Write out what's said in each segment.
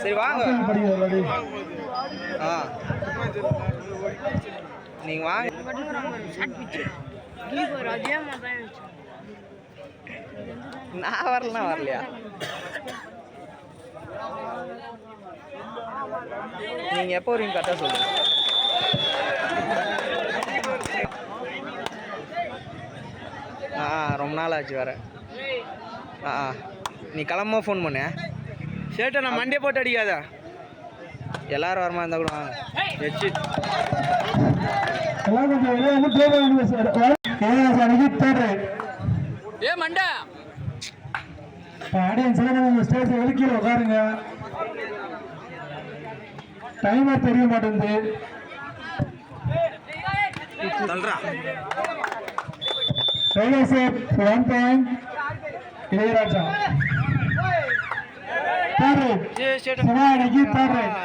சரி வாங்க. ஆ. நீங்கள் வாங்க. நான் வரலனா வரலையா? நீங்கள் எப்போ வரீங்க கரெக்டாக சொல்லுங்கள் ஆ ரொம்ப நாள் ஆச்சு வேற. ஆ ஆ. நீ கிளம்ப ஃபோன் பண்ணு. ஷர்ட்டை நான் மண்டே போட்டு அடிக்காத? எல்லாரும் வரமா இருந்தால் கூட வாங்க. தேர்ட் ஏ மண்டா. ஆடியன்ஸ் எல்லாம் ஸ்டேஜ் வெளிக்கீழ உட்காருங்க டைமர் தெரிய மாட்டேங்குது தல்றா one point Ilaiyaraaja. Third raid Siva அன்னைக்கு தேர்ட் ரைட்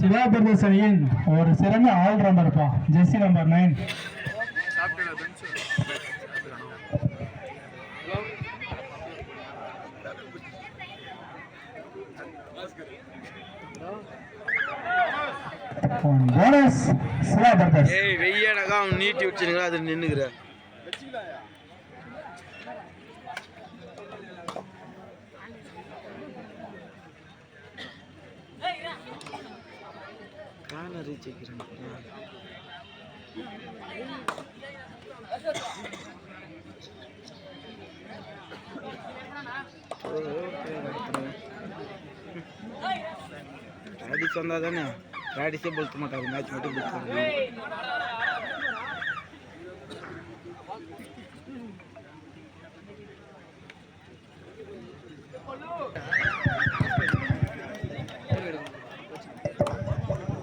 சிவா பிரதர்ஸ் அணியின் ஒரு சிறந்த ஆல்ரவுண்டர் இருப்பா ஜெர்சி நம்பர் நைன் போனஸ் சிலா பிரதர்ஸ் ஏய் வெய்யனகா அவன் நீட்டி வச்சுருங்களா அது நின்றுக்கிற கான ரீச் வைக்கிறேன். ப்ராக்டிஸ் வந்தால் தானே ப்ராக்டிஸே பொழுத்த மாட்டாங்க மேட்ச் மட்டும் பொழுத்து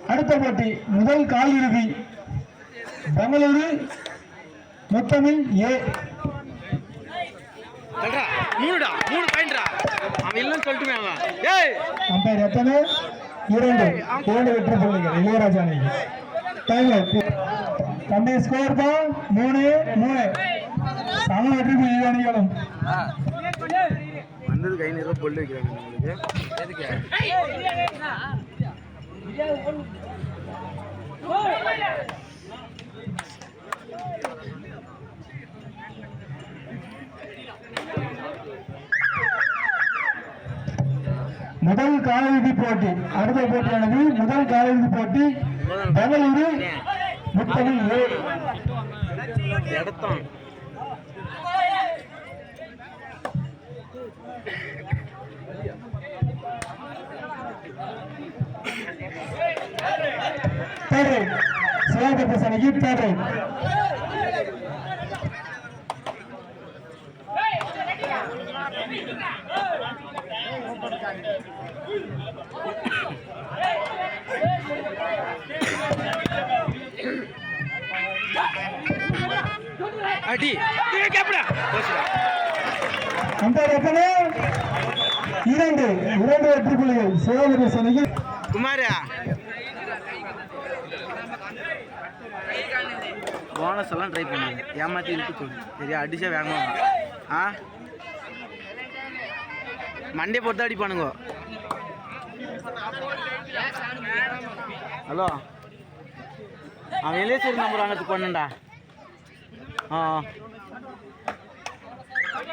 அடுத்த போட்டி முதல் காலிறுதி. பெங்களூரு முத்தமிழ் ஏ. மூணுடா மூணு பாயிண்ட்ரா அவன் இல்லைன்னு சொல்லிட்டுமே அவன் ஏய் அம்பையர் எத்தனை? இரண்டு. இரண்டு வெற்றி புள்ளிகள். இளையராஜா அணிக்கு டைம் தம்பி ஸ்கோர் தான் மூணு மூணு. சம வெற்றி புள்ளி அணிகளும். வந்தது கை நிறைய பொல்லு வைக்கிறாங்க காலிறுதி போட்டி. அடுத்த போட்டியானது முதல் காலிறுதி போட்டி. பெங்களூரு முத்தமிழ் ஏ இடத்தான் தேர்ட் ரைட் சிவாபதி அடி. இரண்டு. இரண்டு வெற்றி புள்ளிகள் குமாரா. போனஸ் எல்லாம் ட்ரை பண்ணாங்க ஏமாத்தி இழுத்து சொல்லு சரியா அடிச்சா வேகமா வரும். ஆ? மண்டே போட்டு அடிப்பானுங்க. ஹலோ. அவன் எல்ஏசி நம்பர் வாங்கிறதுக்கு பண்ணுண்டா ஆ.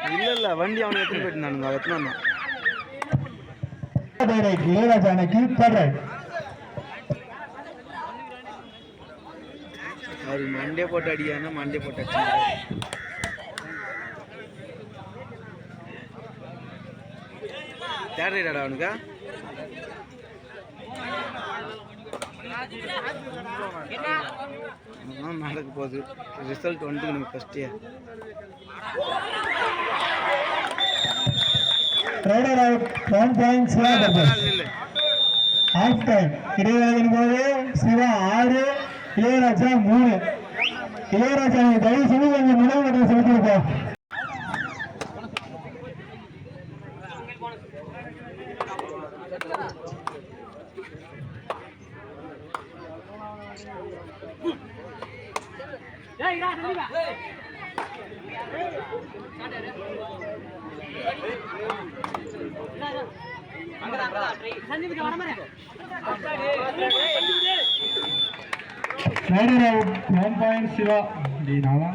இல்லை இல்லை வண்டி அவனை எடுத்துன்னு போயிட்டு நான் எத்தனை வந்தான் தேர்ட் ரைட் தேர்ட் ரைட் அவர் மண்டே போட்டு அடிக்கானா மண்டே போட்டு தேர்ட் ரைடாடா அவனுக்கா? நடக்க போகுது. ரிசல்ட் வந்துட்டு எனக்கு ஃபஸ்ட்டே ரைடர் அவுட் ஒன் பாயிண்ட் இல்லை. ஆஃப் டைம் இடைவேளையின் போது சிவா ஆறு இளையராஜா மூணு. இளையராஜா தயவு செய்து கொஞ்சம் நினைவு கட்டணம் raider out one point Siva அப்படின்னாவா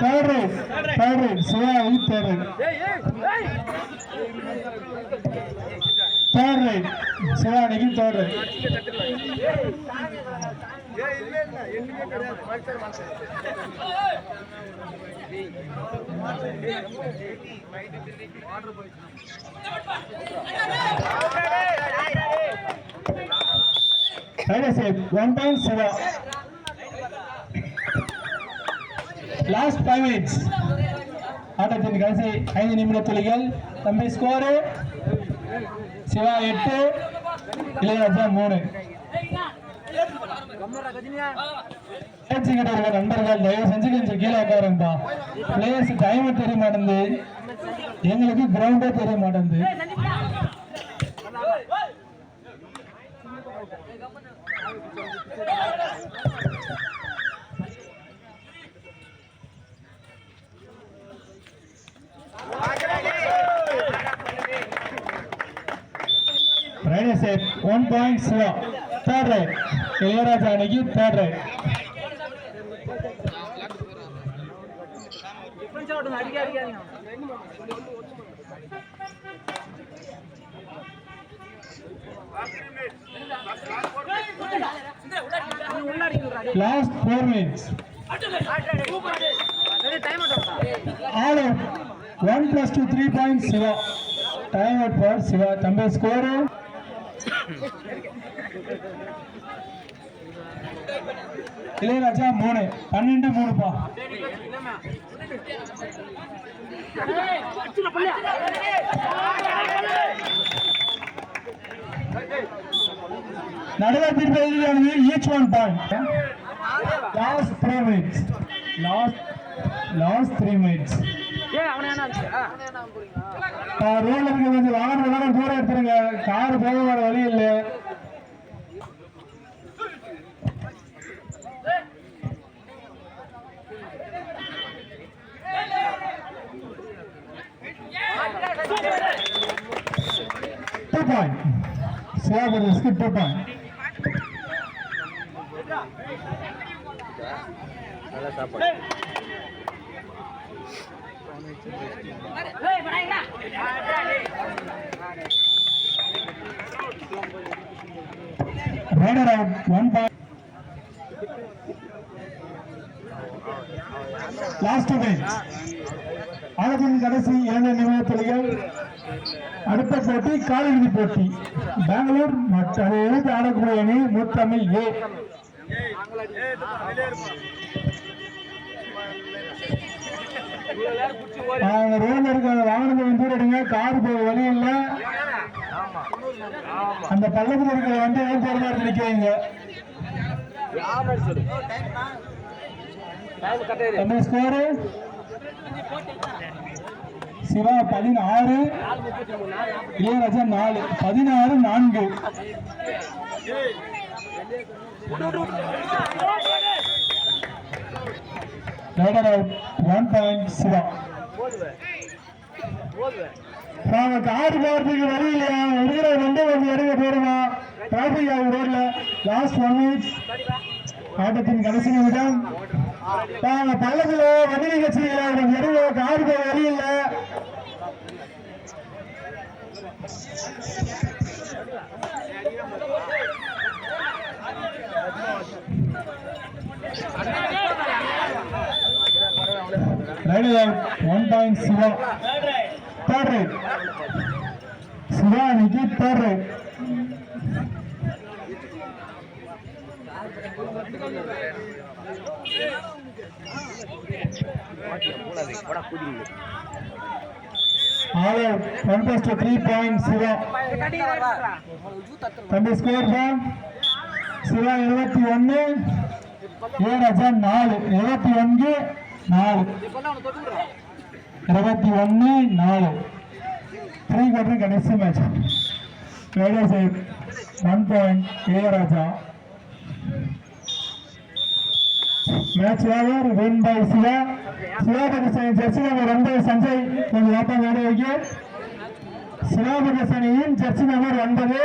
third raid third raid Siva out third third Siva அன்னைக்கு third save one point Siva. Last five minutes ஆட்டத்தின் கடைசி ஐந்து நிமிட துளிகள் தம்பி ஸ்கோரு சிவா எட்டு இளையராஜா மூணு. நண்பர்கள் தயவு செஞ்சு கொஞ்சம் கீழே உட்காருங்கப்பா. பிளேயர்ஸ் டைம் தெரிய மாட்டேங்குது. எங்களுக்கு கிரவுண்டே தெரிய மாட்டேங்குது. Raider side one point Siva third raid Ilaiyaraaja அன்னைக்கு third raid last four minutes all out one plus two three point Siva time out for Siva தம்பி ஸ்கோரு இளையராஜா மூணு பன்னெண்டு மூணுப்பா நடுவர் தீர்ப்பு எழுதியானது each one point last three minutes last last three minutes ரோட்ல இருக்க கொஞ்சம் வாகனம் எல்லாரும் தூரம் எடுத்துருங்க. கார் போக வர வழி இல்லை. டூ பாயிண்ட் சிவாபுரஸ்க்கு டூ பாயிண்ட் நல்ல சாப்பாடு. Raider out one point last minutes ஆலத்தின் கடைசி இரண்டு நிமிட துளிகள் அடுத்த போட்டி காலிறுதி போட்டி. பெங்களூர் எதிர்த்து ஆடக்கூடிய அணி முத்தமிழ் ஏ. வாகனத்தை வந்து எடுங்க கார் போக வழி இல்லை அந்த பள்ளத்துல இருக்கிற வண்டி ஏன் போற மாதிரி நிக்கிறீங்க என்ன ஸ்கோரு சிவா பதினாறு இளையராஜா நாலு. பதினாறு நான்கு. கார் போறதுக்கு வழி இல்லையா இருக்கிற வண்டி வந்து எடுக்க போறோமா டிராபிக் ஆகும் ரோட்ல லாஸ்ட் ஒன் மினிட்ஸ் ஆட்டத்தின் கடைசி நிமிடம். நாங்க பள்ளத்துல வண்டி நிகழ்ச்சியில கொஞ்சம் எடுக்க கார் போக வழி இல்லை raider one point Siva third raid Siva அன்னைக்கு third raid all one plus three point Siva தம்பி ஸ்கோர் பா சிவா இருபத்தி ஒன்று நாலு இருபத்தி ஒன்று நாலு. இருபத்தி ஒன்று நாலு. த்ரீ குவார்டர் கடைசி match raider side one point Ilaiyaraaja. Match over win by Siva. Sivapathi jersey number ஒன்பது சஞ்சய். கொஞ்சம் ஓப்பன் ஆட வைக்க? சிவாபதி அணியின் ஜெர்சி நம்பர் ஒன்பது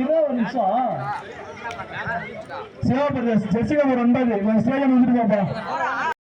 இருபது நிமிஷம். சிவாபதி ஜெர்சி நம்பர் ஒன்பது கொஞ்சம் ஸ்டேடியம் வந்துட்டு பாப்பா.